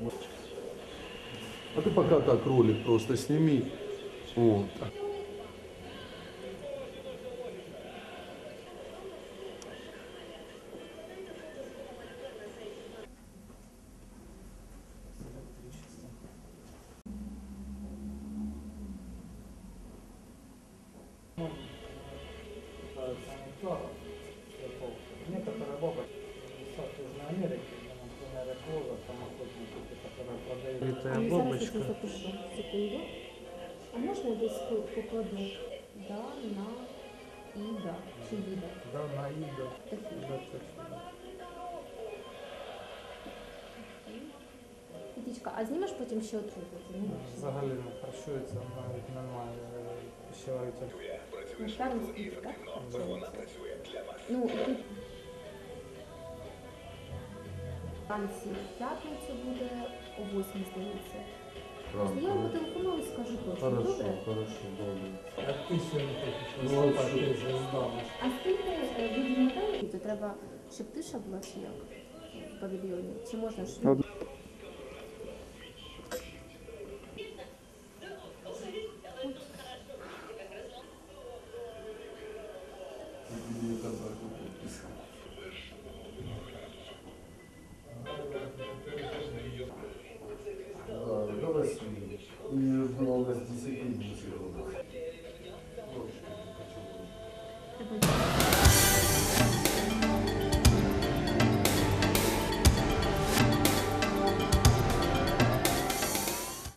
А ты пока так ролик просто сними. Вот. Некоторые бабы в Южной Америке, продают. Літає А я зараз бабочка. я запишу. Секунду. А можна я десь по- покладу? Да, на, і да. Чи їда? Да, на Ида. Такі. Да, точно. Вітічка, а знімеш потім ще отрубу? Знімеш? Взагалі не харчується, навіть немає е, пищевої тяжкості. Ну, правильно скажу, так? Ну, і тут вранці в п'ятницю буде о 8, здається. Правда. я вам телефоную потелефоную і скажу точно, Хорошо, добре? хорошо, добре. А ти сьогодні хочеш Ну, виступати а що? А скільки е, медалей, то треба, щоб тиша була чи як? В павільйоні? Чи можна ж? Universal Always Discipline Müdürü olduk.